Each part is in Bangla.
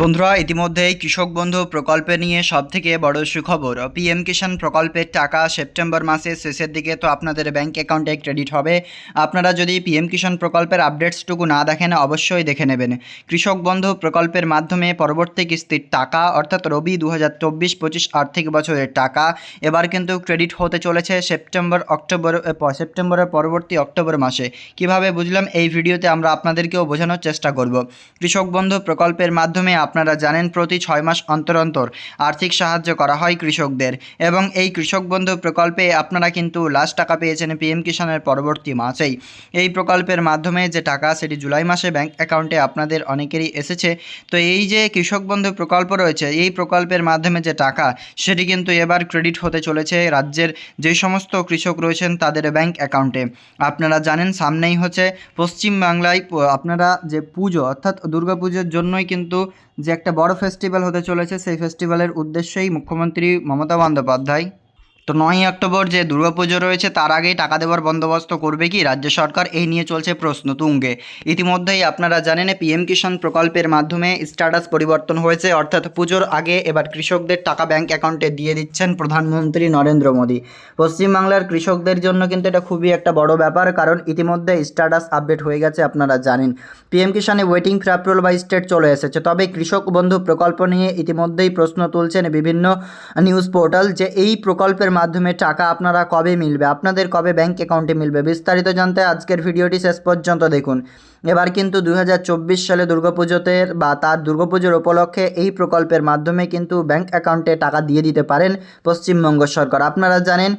বন্ধুরা, ইতিমধ্যেই কৃষক বন্ধু প্রকল্পে নিয়ে সবথেকে বড় সুখবর। পিএম কিষাণ প্রকল্পের টাকা সেপ্টেম্বর মাসের শেষের দিকে তো আপনাদের ব্যাংক অ্যাকাউন্টে ক্রেডিট হবে। আপনারা যদি পিএম কিষাণ প্রকল্পের আপডেটসটুকু না দেখেন, অবশ্যই দেখে নেবেন। কৃষক বন্ধু প্রকল্পের মাধ্যমে পরবর্তী কিস্তির টাকা, অর্থাৎ রবি দু হাজার চব্বিশ পঁচিশ আর্থিক বছরের টাকা, এবার কিন্তু ক্রেডিট হতে চলেছে সেপ্টেম্বর অক্টোবর সেপ্টেম্বরের পরবর্তী অক্টোবর মাসে। কীভাবে বুঝলাম? এই ভিডিওতে আমরা আপনাদেরকেও বোঝানোর চেষ্টা করব। কৃষক বন্ধু প্রকল্পের মাধ্যমে আপনারা জানেন প্রতি ছয় মাস অন্তর অন্তর আর্থিক সাহায্য করা হয় কৃষকদের এবং এই কৃষক বন্ধু প্রকল্পে আপনারা কিন্তু লাস্ট টাকা পেয়েছেন পিএম কিষাণের পরবর্তী মাসেই। এই প্রকল্পের মাধ্যমে যে টাকা সেটি জুলাই মাসে ব্যাংক অ্যাকাউন্টে আপনাদের অনেকেরই এসেছে। তো এই যে কৃষক বন্ধু প্রকল্প রয়েছে, এই প্রকল্পের মাধ্যমে যে টাকা সেটি কিন্তু এবার ক্রেডিট হতে চলেছে রাজ্যের যে সমস্ত কৃষক রয়েছেন তাদের ব্যাংক অ্যাকাউন্টে। আপনারা জানেন সামনেই হচ্ছে পশ্চিমবাংলায় আপনারা যে পুজো অর্থাৎ দুর্গাপুজোর জন্যই কিন্তু যে একটা বড় ফেস্টিভ্যাল হতে চলেছে সেই ফেস্টিভ্যালের উদ্দেশ্যেই মুখ্যমন্ত্রী মমতা বন্দ্যোপাধ্যায় তো নয়ই অক্টোবর যে দুর্গাপুজো রয়েছে, তার আগেই টাকা দেওয়ার বন্দোবস্ত করবে কি রাজ্য সরকার? এই নিয়ে চলছে প্রশ্ন তুঙ্গে। ইতিমধ্যেই আপনারা জানেন, পিএম কিষাণ প্রকল্পের মাধ্যমে স্ট্যাটাস পরিবর্তন হয়েছে। অর্থাৎ পুজোর আগে এবার কৃষকদের টাকা ব্যাংক অ্যাকাউন্টে দিয়ে দিচ্ছেন প্রধানমন্ত্রী নরেন্দ্র মোদী। পশ্চিমবাংলার কৃষকদের জন্য কিন্তু এটা খুবই একটা বড় ব্যাপার, কারণ ইতিমধ্যে স্ট্যাটাস আপডেট হয়ে গেছে, আপনারা জানেন। PM কিষাণে waiting for approval by state চলে এসেছে। তবে কৃষক বন্ধু প্রকল্প নিয়ে ইতিমধ্যেই প্রশ্ন তুলছেন বিভিন্ন নিউজ পোর্টাল যে এই প্রকল্পের মাধ্যমে টাকা আপনারা কবে মিলবে? আপনাদের কবে ব্যাংক অ্যাকাউন্টে মিলবে? বিস্তারিত জানতে আজকের ভিডিওটি শেষ পর্যন্ত দেখুন। এবার কিন্তু দু হাজার চব্বিশ সালে দুর্গাপুজোতে বা তার দুর্গাপুজোর উপলক্ষে এই প্রকল্পের মাধ্যমে কিন্তু ব্যাংক অ্যাকাউন্টে টাকা দিয়ে দিতে পারেন পশ্চিমবঙ্গ সরকার। আপনারা জানেন,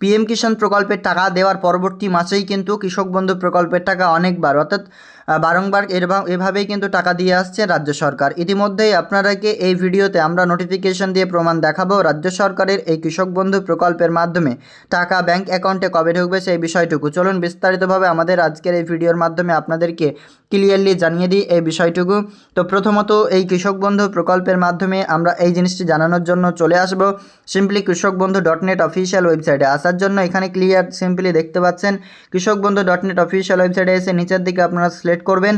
পিএম কিষাণ প্রকল্পের টাকা দেওয়ার পরবর্তী মাসেই কিন্তু কৃষক বন্ধু প্রকল্পের টাকা অনেকবার, অর্থাৎ বারংবার এরবা- এভাবেই কিন্তু টাকা দিয়ে আসছে রাজ্য সরকার। ইতিমধ্যেই আপনারাকে এই ভিডিওতে আমরা নোটিফিকেশন দিয়ে প্রমাণ দেখাবো রাজ্য সরকারের এই কৃষক বন্ধু প্রকল্পের মাধ্যমে টাকা ব্যাংক অ্যাকাউন্টে কবে ঢুকবে সেই বিষয়টুকু। চলুন বিস্তারিতভাবে আমাদের আজকের এই ভিডিওর মাধ্যমে আপনাদেরকে ক্লিয়ারলি জানিয়ে দিই এই বিষয়টুকু। তো প্রথমত এই কৃষক বন্ধু প্রকল্পের মাধ্যমে আমরা এই জিনিসটি জানানোর জন্য চলে আসব সিম্পলি কৃষক বন্ধু ডট নেট অফিসিয়াল ওয়েবসাইটে আসার জন্য এখানে ক্লিয়ার সিম্পলি দেখতে পাচ্ছেন কৃষক বন্ধু ডট নেট অফিসিয়াল ওয়েবসাইটে এসে নিচের দিকে আপনারা সিলেক্ট করবেন।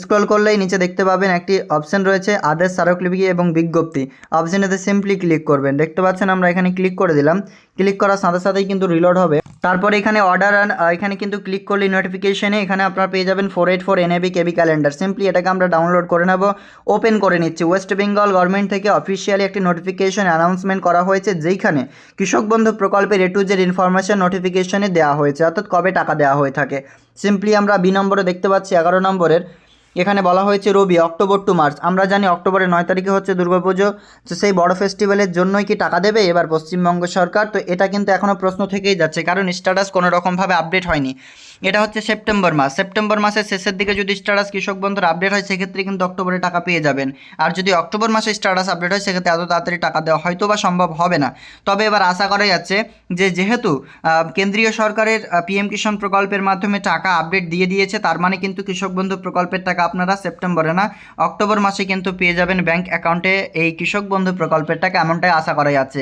স্ক্রল করলেই নিচে দেখতে পাবেন একটি অপশন রয়েছে আদেশ স্মারকলিপি এবং বিজ্ঞপ্তি। অপশানেতে সিম্পলি ক্লিক করবেন। দেখতে পাচ্ছেন আমরা এখানে ক্লিক করে দিলাম। ক্লিক করার সাথে সাথেই কিন্তু রিলোড হবে। তারপরে এখানে অর্ডার এখানে কিন্তু ক্লিক করলে নোটিফিকেশনে এখানে আপনারা পেয়ে যাবেন four eight four NAB KB calendar simply এটাকে আমরা ডাউনলোড করে নেব ওপেন করে নিচ্ছি। ওয়েস্ট বেঙ্গল গভর্নমেন্ট থেকে অফিসিয়ালি একটি নোটিফিকেশন অ্যানাউন্সমেন্ট করা হয়েছে, যেইখানে কৃষক বন্ধু প্রকল্পের এ টু জেড ইনফরমেশন নোটিফিকেশনে দেওয়া হয়েছে, অর্থাৎ কবে টাকা দেওয়া হয়ে থাকে। সিম্পলি আমরা বি নম্বরে দেখতে পাচ্ছি, এগারো নম্বরের এখানে বলা হয়েছে রবি, অক্টোবর টু মার্চ আমরা জানি অক্টোবরের নয় তারিখে হচ্ছে দুর্গাপুজো তো সেই বড় ফেস্টিভ্যালের জন্যই কি টাকা দেবে? এবার পশ্চিমবঙ্গ সরকার। তো এটা কিন্তু এখনও প্রশ্ন থেকেই যাচ্ছে, কারণ স্ট্যাটাস কোনো রকমভাবে আপডেট হয়নি। এটা হচ্ছে সেপ্টেম্বর মাস। সেপ্টেম্বর মাসের শেষের দিকে যদি স্ট্যাটাস কৃষক বন্ধুর আপডেট হয়, সেক্ষেত্রে কিন্তু অক্টোবরে টাকা পেয়ে যাবেন। আর যদি অক্টোবর মাসে স্ট্যাটাস আপডেট হয়, সেক্ষেত্রে এত তাড়াতাড়ি টাকা দেওয়া হয়তো বা সম্ভব হবে না। তবে এবার আশা করা যাচ্ছে যে, যেহেতু কেন্দ্রীয় সরকারের পিএম কিষাণ প্রকল্পের মাধ্যমে টাকা আপডেট দিয়ে দিয়েছে, তার মানে কিন্তু কৃষক বন্ধু প্রকল্পের টাকা আপনারা সেপ্টেম্বরে না, অক্টোবর মাসে কিন্তু পেয়ে যাবেন ব্যাংক অ্যাকাউন্টে এই কৃষক বন্ধু প্রকল্পের টাকা এমনটাই আশা করা যাচ্ছে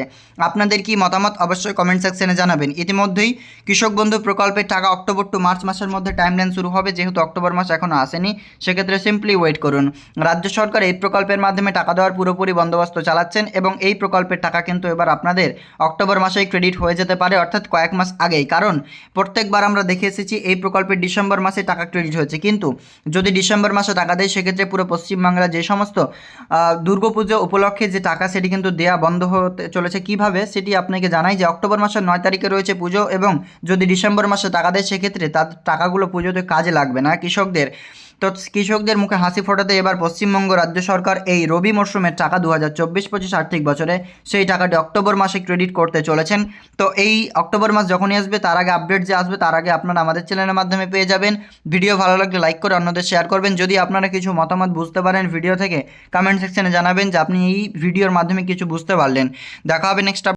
আপনাদের কি মতামত অবশ্যই কমেন্ট সেকশনে জানাবেন। ইতিমধ্যেই কৃষক বন্ধু প্রকল্পের টাকা অক্টোবর টু মার্চ মাসের মধ্যে টাইমলাইন শুরু হবে, যেহেতু অক্টোবর মাস এখনও আসেনি, সেক্ষেত্রে সিম্পলি ওয়েট করুন। রাজ্য সরকার এই প্রকল্পের মাধ্যমে টাকা দেওয়ার পুরোপুরি বন্দোবস্ত চালাচ্ছেন এবং এই প্রকল্পের টাকা কিন্তু এবার আপনাদের অক্টোবর মাসেই ক্রেডিট হয়ে যেতে পারে, অর্থাৎ কয়েক মাস আগেই। কারণ, প্রত্যেকবার আমরা দেখে এসেছি এই প্রকল্পের ডিসেম্বর মাসে টাকা ক্রেডিট হয়েছে। কিন্তু, যদি ডিসেম্বর মাসে টাকা দেয়, সেক্ষেত্রে পুরো পশ্চিমবাংলার যে সমস্ত দুর্গাপুজো উপলক্ষে যে টাকা সেটি কিন্তু দেয়া বন্ধ হতে চলেছে। কীভাবে? সেটি আপনাকে জানাই যে অক্টোবর মাসের নয় তারিখে রয়েছে পুজো এবং যদি ডিসেম্বর মাসে টাকা দেয়, সেক্ষেত্রে তার টাকাগুলো পুজোতে কাজে লাগবে না। কৃষকদের, তো কৃষকদের মুখে হাসি ফোটাতে এবার পশ্চিমবঙ্গ রাজ্য সরকার এই রবি মরশুমের টাকা দু হাজার চব্বিশ পঁচিশ আর্থিক বছরে সেই টাকাটি অক্টোবর মাসে ক্রেডিট করতে চলেছেন। তো এই অক্টোবর মাস যখনই আসবে, তার আগে আপডেট যে আসবে, তার আগে আপনারা আমাদের চ্যানেলের মাধ্যমে পেয়ে যাবেন। ভিডিও ভালো লাগলে লাইক করে অন্যদের শেয়ার করবেন। যদি আপনারা কিছু মতামত বুঝতে পারেন ভিডিও থেকে কমেন্ট সেকশনে জানাবেন যে আপনি এই ভিডিওর মাধ্যমে কিছু বুঝতে পারলেন। দেখা হবে নেক্সট